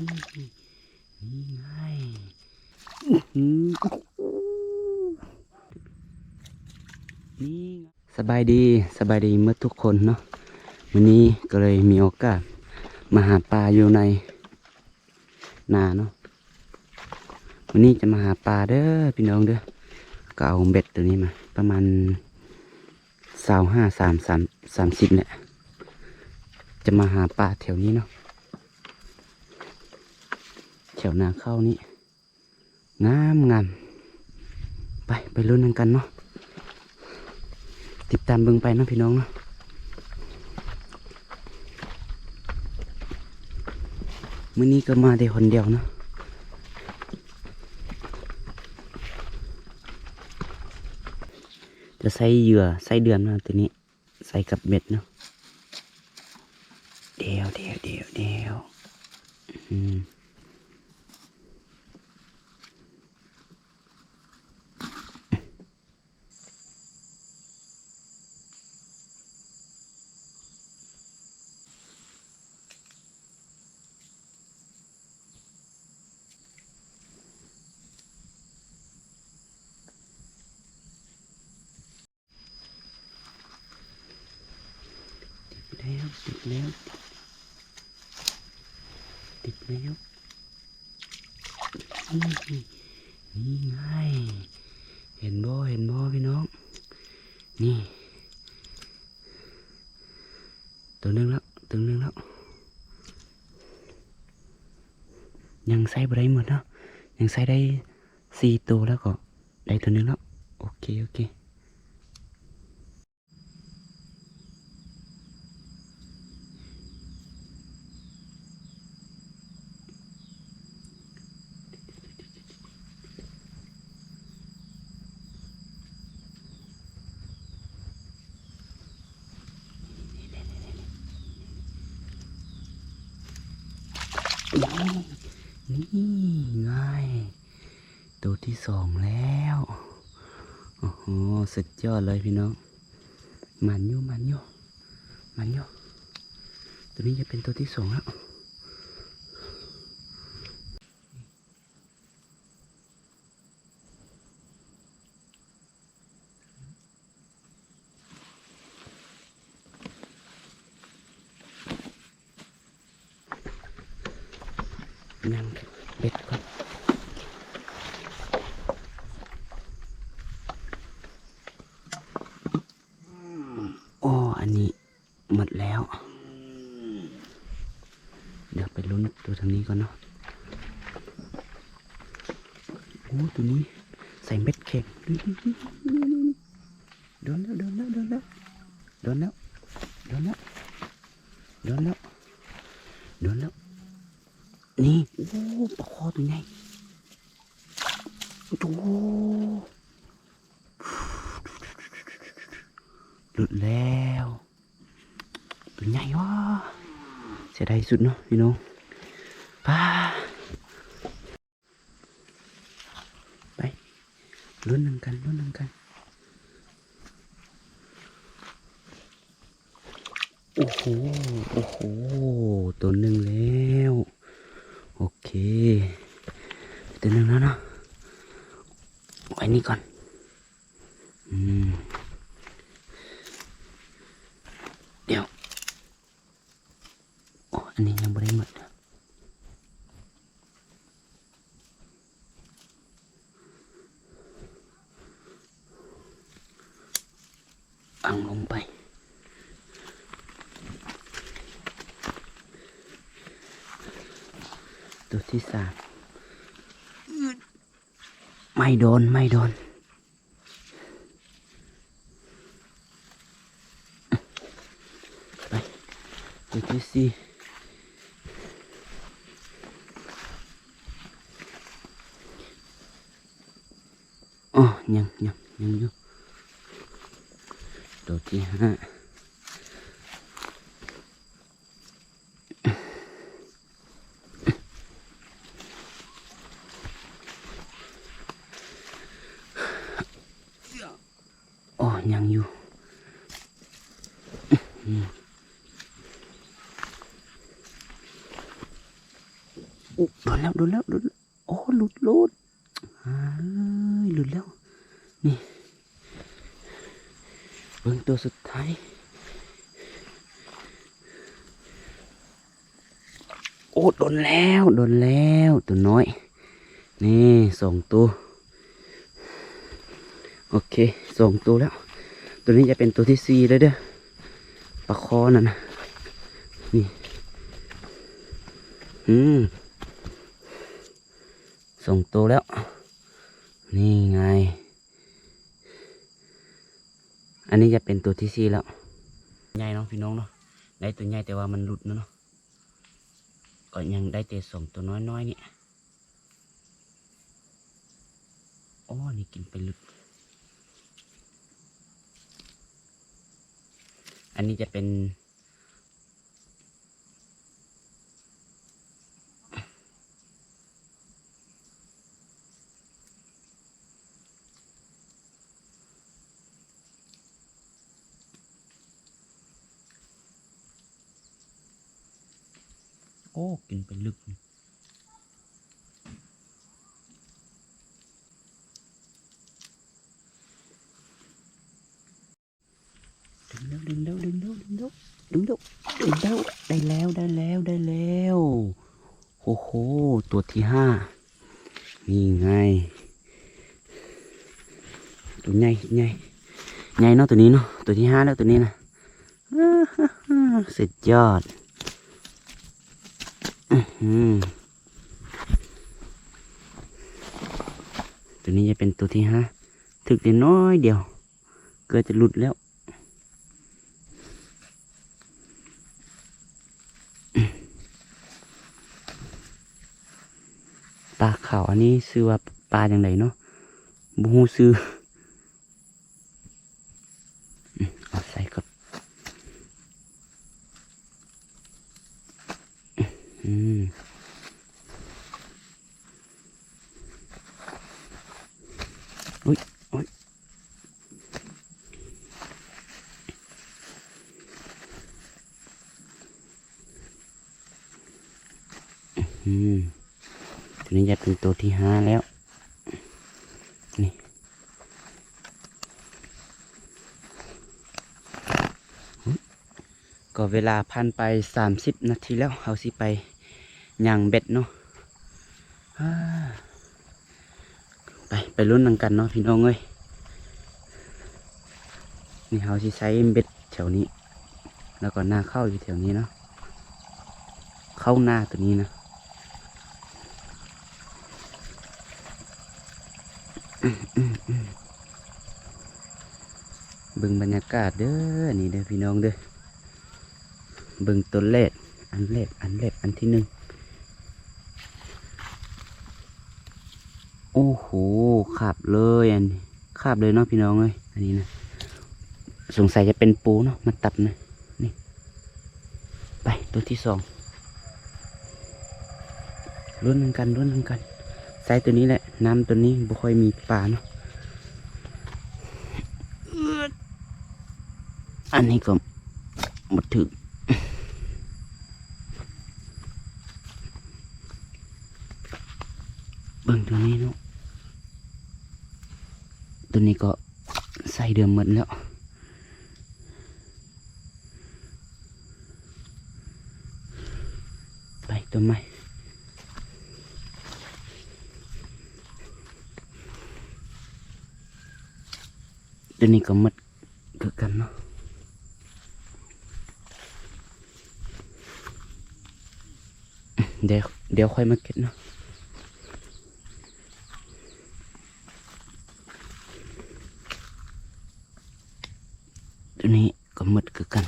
นี่ไงนี่สบายดีสบายดีเมื่อทุกคนเนาะวันนี้ก็เลยมีโอกาสมาหาปลาอยู่ในนาเนาะวันนี้จะมาหาปลาเด้อพี่น้องเด้อก็เอาเบ็ดตัวนี้มา ประมาณสาวห้าสามสามสามสิบเนี่ยจะมาหาปลาแถวนี้เนาะ แถวนาเข้านี่งามงามไปไปลุ้นกันเนาะติดตามเบิ่งไปนะพี่น้องเนาะมื่อนี้ก็มาได้คนเดียวเนอะจะใส่เหยื่อใส่เดือนนะตัวนี้ใส่กับเบ็ดเนาะเดียวเดียวเดียวเดียวอืมติดแล้วติ ดแล้ว ติดแล้วนี่นี่ไงเห็นบ่เห็นบ่พี่น้อง นี่ ตัวนึงแล้วตัวนึงแล้ว ยังใส่บ่ได้หมดเนาะยังใส่ได้สี่ตัวแล้วก็ได้ตัวนึงแล้ว โอเค โอเค นี่ไงตัวที่สองแล้วโอ้โหสุดยอดเลยพี่น้องมันอยู่มันอยู่มันอยู่ตัวนี้จะเป็นตัวที่สองแล้ว ยังเบ็ดก่อนโอ้อันนี้หมดแล้ว เดี๋ยวไปลุ้นตัวทางนี้ก่อนเนาะโอ้ตัวนี้ใส่เม็ดเข็งโดนแล้วโดนแล้วโดนแล้วโดนแล้วโดนแล้วโดนแล้วโดนแล้ว ปลาคอตัวใหญ่โอ้หลุดแล้วตัวใหญ่วะเสียดายสุดเนาะพี่น้องป้าไปลุ้นหนึ่งกันลุ้นหนึ่งกันโอ้โห โอ้โห ตัวหนึ่งแล้ว โอเคเดี๋ยวนึงแล้วเนาะไว้นี่ก่อน อืม เดี๋ยว โอ้ อันนี้ยังไม่ได้หมดนะอังลงไป ตัวที่สามไม่โดนไม่โดน ไปตัวที่สี่อ๋อยังยังยังอยู่ตัวที่ห้า อ๋อยังอยู่อืม อุ๊โดน แล้วโดนแล้วโดนแล้วโอ้หลุดหลุดอ้ยหลุดแล้ว นี่เบิ่งตัวสุดท้ายโอ้โดนแล้วโดนแล้วตัวน้อย นี่สองตัว โอเคสองตัวแล้ว ตัวนี้จะเป็นตัวที่สี่แล้วเด้อปลาคอนั่นนะนี่ อืม งตัวแล้ว นี่ไง อันนี้จะเป็นตัวที่สี่แล้ว ใหญ่เนาะพี่น้องเนาะ ได้ตัวใหญ่แต่ว่ามันหลุดเนาะ ก็ยังได้แต่สองตัวน้อยๆนี่โอ้นี่กินไปลึก อันนี้จะเป็น โอ้ กินไปลึก ดึงเร็วดึงเร็วดึงเร็ว ดึงเร็วดึงเร็วดึงเร็วได้แล้วได้แล้วได้แล้วโอ้โหตัวที่ห้านี่ไงตัวใหญ่ใหญ่ใหญ่เนาะตัวนี้เนาะตัวที่ห้าแล้วตัวนี้นะสุดยอดตัวนี้จะเป็นตัวที่ห้าถึกแต่น้อยเดียว เกิดจะหลุดแล้ว ปลา ขาวอันนี้ซื้อว่าปลาอย่างไรเนาะบูฮูซื้ออืมเอาใส่กับอืมอุ้ยอุ้ยอืม ตัว นี้จะเป็นตัวที่ห้าแล้ว นี่ก็เวลาพันไปสามสิบนาทีแล้วเอาสิไปย่างเบ็ดเนาะไปไปลุ้นนังกันเนาะพี่น้องเอ้ยนี่เขาสิใช้เบ็ดแถวนี้ แล้วก็หน้าเข้าอยู่แถวนี้เนาะเข้าหน้าตัวนี้นะ เบิ่งบรรยากาศเด้อนี่เด้อพี่น้องเด้อเบิ่งต้นแรกอันแรกอันแรกอันที่หนึ่งโอ้โหขาบเลยอันนี้ขาบเลยเนาะพี่น้องเอ้ยอันนี้นะสงสัยจะเป็นปูเนาะมาตับนะนี่ไปตัวที่สองรุ่นหนึ่งกันรุ่นหนึ่งกัน ซส์ตัวนี้แหละ น้ำตัวนี้บ่ค่อยมีปลาเนาะอันนี้ก็หมดถึกเบิ่งตัวนี้เนาะตัวนี้ก็ใส่เดิมหมดแล้วไปตัวใหม่ ตัวนี้ก็หมดคือกันเนาะเดี๋ยวเดี๋ยวค่อยมาเก็บเนาะตัวนี้ก็หมดคือกัน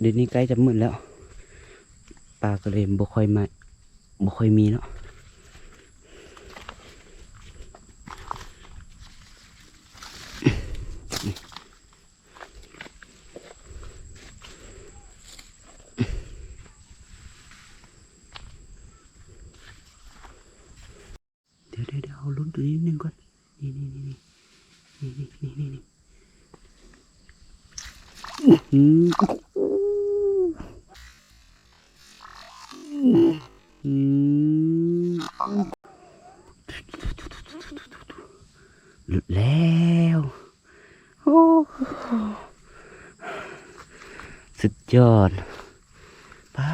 เดี๋ยวนี้ใกล้จะมืดแล้วปลาก็เลยบ่ค่อยมาบ่ค่อยมีเนาะ หลุดแล้วโอ้สุดยอดป้า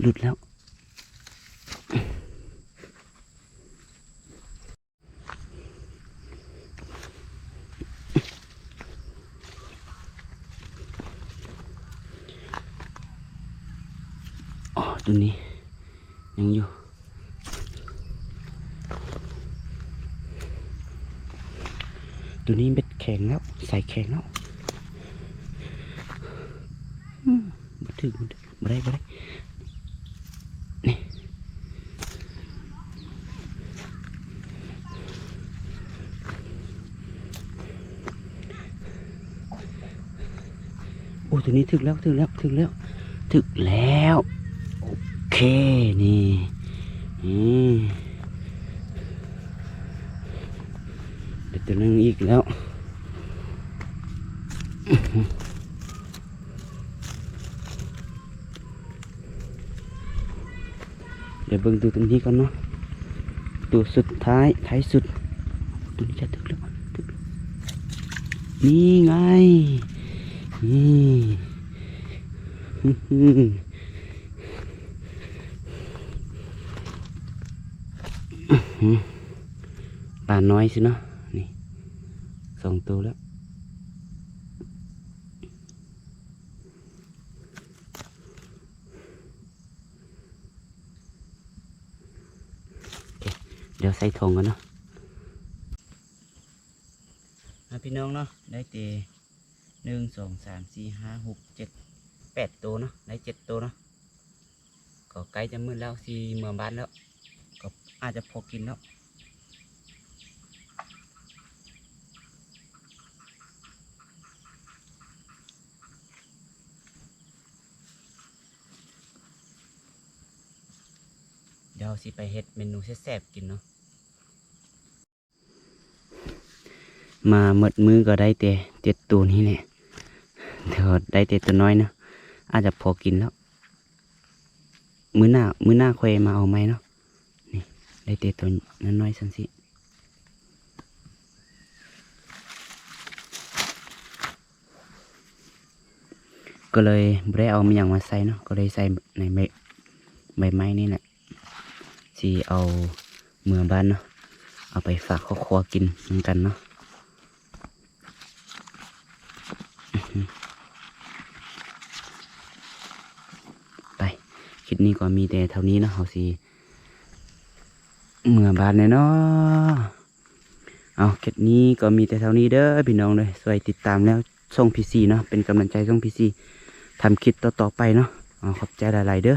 หลุดแล้ว ตัวนี้ ยังอยู่ ตัวนี้เบ็ดแข็งแล้ว ใส่แข็งแล้วอืมาถึงมาได้มาได้นี่โอ้ตัวนี้ถึงแล้วถึงแล้วถึงแล้วถึงแล้ว เคนี่นี่เดี๋ยวตัวนึงอีกแล้วเดี๋ยวเบิ่งตัวตัวนี้ก่อนเนาะตัวสุดท้ายท้ายสุดตัวนี้จะถึงแล้วถึงแล้วนี่ไงนี่อื้อหือ หืม ปลาน้อยสิเนาะนี่สองตัวแล้วเดี๋ยวใส่ทงกันเนาะพี่น้องเนาะได้เตหนึ่งสองสามสี่ห้าหกเจ็ดแปดตัวเนาะได้เจ็ดตัวเนาะก็ใกล้จะมืดแล้วสี่เมืองบ้านแล้ว อาจจะพอกินแล้วเดี๋ยวสิไปเฮ็ดเมนูแซ่บๆกินเนาะ มาหมดมือก็ได้แต่เจ็ดตัวนี้แหละเดี๋ยวได้แต่ตัวน้อยเนาะอาจจะพอกินแล้ว มือหน้า มือหน้าควยมาเอาไหมเนาะ ได้แต่ตัวนั้นน้อยสันสิก็เลยไม่ได้เอามาอย่างมาใส่เนาะก็เลยใส่ในใบใบไม้นี่แหละสีเอาเมื่อบ้านเนาะเอาไปฝากครอบครัวกินเหมือนกันเนาะไปคลิปนี้ก็มีแต่เท่านี้เนาะเอาสี เมื่อบานเลยเนาะเอาคลิปนี้ก็มีแต่เท่านี้เด้อพี่น้องเลยสวยติดตามแล้วส่งพีซีเนาะเป็นกำลังใจส่งพีซีทำคลิปต่อๆไปเนาะเอาขอบใจหลายๆเด้อ